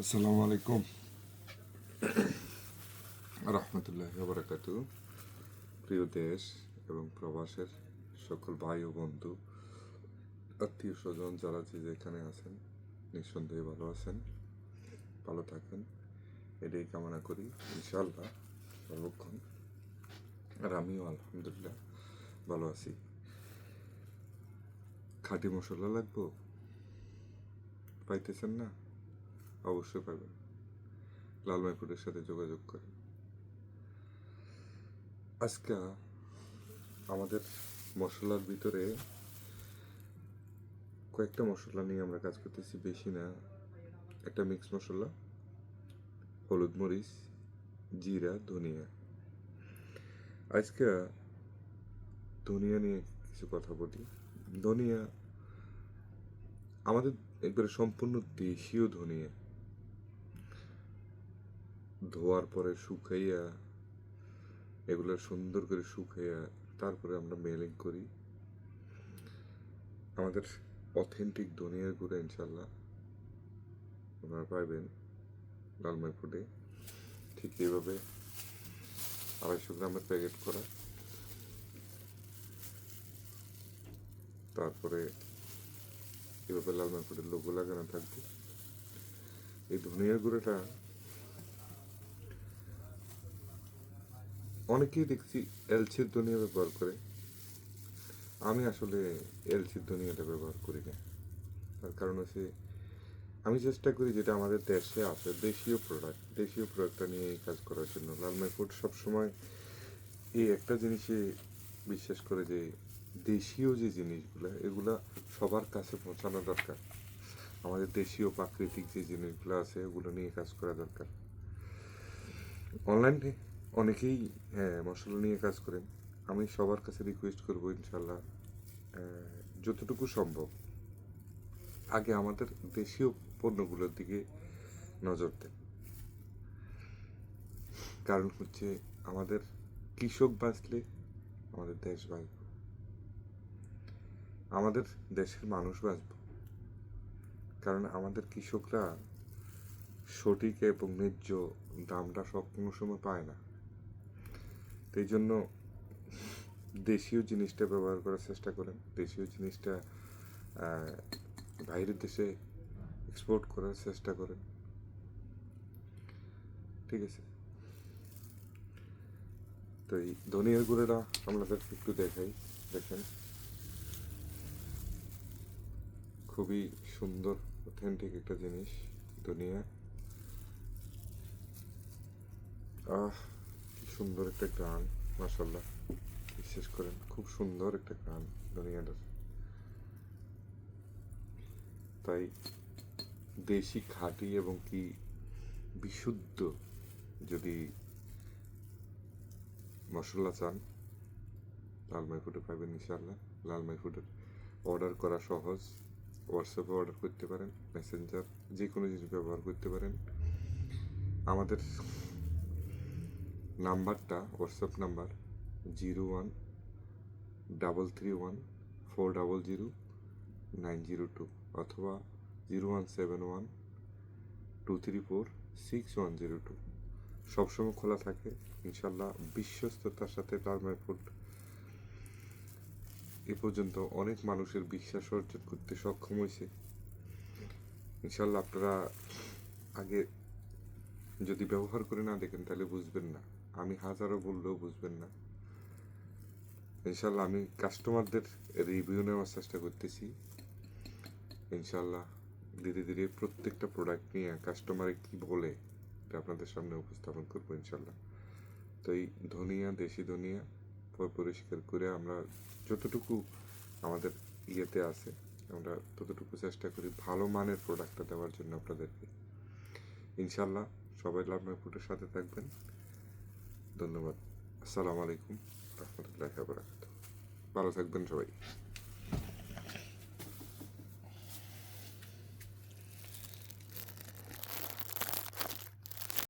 আসসালামু আলাইকুম। রহমতুল্লাহ বারাকাত প্রিয় দেশ এবং প্রবাসের সকল ভাই ও বন্ধু, আত্মীয় স্বজন যারা যে যেখানে আছেন, নিঃসন্দেহে ভালো আছেন, ভালো থাকেন। এটাই কামনা করি, ইনশাআল্লাহ, সর্বক্ষণ। আর আমিও আলহামদুলিল্লাহ ভালো আছি। খাঁটি মশলা লাগবো? পাইতেছেন না? অবশ্যই পাবেন লাল মাইপুরের সাথে যোগাযোগ করেন আজকে আমাদের মশলার ভিতরে কয়েকটা মশলা নিয়ে আমরা কাজ করতেছি, বেশি না। একটা মিক্স মশলা, হলুদ মরিচ, জিরা, ধনিয়া। আজকে ধনিয়া নিয়ে কিছু কথা বলি। ধনিয়া আমাদের একবারে সম্পূর্ণ দেশীয় ধনিয়া। ধোয়ার পরে শুকাইয়া, এগুলো সুন্দর করে শুকাইয়া তারপরে আমরা মেলিং করি। আমাদের অথেন্টিক ধনিয়ার গুঁড়া ইনশাল্লাহ আপনারা পাইবেন লালমাই ফুডে ঠিক এইভাবে আড়াইশো গ্রামের প্যাকেট করা। তারপরে এভাবে লালমাই ফুডের লোগো লাগানো থাকবে। এই ধনিয়ার গুঁড়োটা অনেকেই দেখছি এলচির ধনিয়া ব্যবহার করে। আমি আসলে এলচির ধনিয়াটা ব্যবহার করি না। তার কারণ হচ্ছে, আমি চেষ্টা করি যেটা আমাদের দেশে আছে, দেশীয় প্রোডাক্ট দেশীয় প্রোডাক্টটা নিয়ে এই কাজ করার জন্য। লালমাই ফুড সবসময় এই একটা জিনিসে বিশ্বাস করে যে, দেশীয় যে জিনিসগুলো, এগুলা সবার কাছে পৌঁছানো দরকার। আমাদের দেশীয় প্রাকৃতিক যে জিনিসগুলো আছে ওগুলো নিয়ে কাজ করা দরকার। অনলাইনে অনেকেই হ্যাঁ মশলা নিয়ে কাজ করেন। আমি সবার কাছে রিকোয়েস্ট করব ইনশাল্লাহ যতটুকু সম্ভব। আগে আমাদের দেশীয় পণ্যগুলোর দিকে নজর দেন। কারণ হচ্ছে আমাদের কৃষক বাঁচলে আমাদের দেশ বাঁচবে। আমাদের দেশের মানুষ বাঁচবে। কারণ আমাদের কৃষকরা সঠিক এবং ন্যায্য দামটা সব কোনো সময় পায় না। তো এই জন্য দেশীয় জিনিসটা ব্যবহার করার চেষ্টা করেন। দেশীয় জিনিসটা বাইরের দেশে এক্সপোর্ট করার চেষ্টা করেন। ঠিক আছে? তো এই ধনিয়ার গুঁড়োটা আপনাদেরকে একটু দেখাই। দেখেন। খুবই সুন্দর অথেন্টিক একটা জিনিস, ধনিয়া। আহ সুন্দর একটা গান মাসাল্লাহ বিশ্বাস করেন, খুব সুন্দর একটা গান দুনিয়াটার তাই দেশি খাঁটি এবং কি বিশুদ্ধ যদি মশলা চান, লাল মাই ফুডে পাবেন ইনশাল্লাহ লাল মাই ফুডের অর্ডার করা সহজ। হোয়াটসঅ্যাপে অর্ডার করতে পারেন, মেসেঞ্জার যে কোনো জিনিস ব্যবহার করতে পারেন। আমাদের নাম্বারটা, WhatsApp number, zero one double three one four double zero nine zero two অথবা zero one seven one two three four six one zero two. সবসময় খোলা থাকে। ইনশাল্লাহ বিশ্বস্ততার সাথে টার্মাই ফুড এ পর্যন্ত অনেক মানুষের বিশ্বাস অর্জন করতে সক্ষম হয়েছে। ইনশাল্লাহ আপনারা আগে যদি ব্যবহার করে না দেখেন, তাহলে বুঝবেন না। আমি হাজারো বললেও বুঝবেন না। ইনশাল্লাহ আমি কাস্টমারদের রিভিউ নেওয়ার চেষ্টা করতেছি। ইনশাল্লাহ ধীরে ধীরে প্রত্যেকটা প্রোডাক্ট নিয়ে কাস্টমারে কি বলে, এটা আপনাদের সামনে উপস্থাপন করব ইনশাল্লাহ তো এই ধনিয়া, দেশি ধনিয়া পরিষ্কার করে আমরা যতটুকু আমাদের ইয়েতে আছে, আমরা ততটুকু চেষ্টা করি ভালো মানের প্রোডাক্টটা দেওয়ার জন্য আপনাদেরকে। ইনশাল্লাহ সবাই লাভ ফুটের সাথে থাকবেন। ধন্যবাদ। আসসালামু আলাইকুম। রহমতুল্লাহ বারাকাতুহ। ভালো থাকবেন সবাই।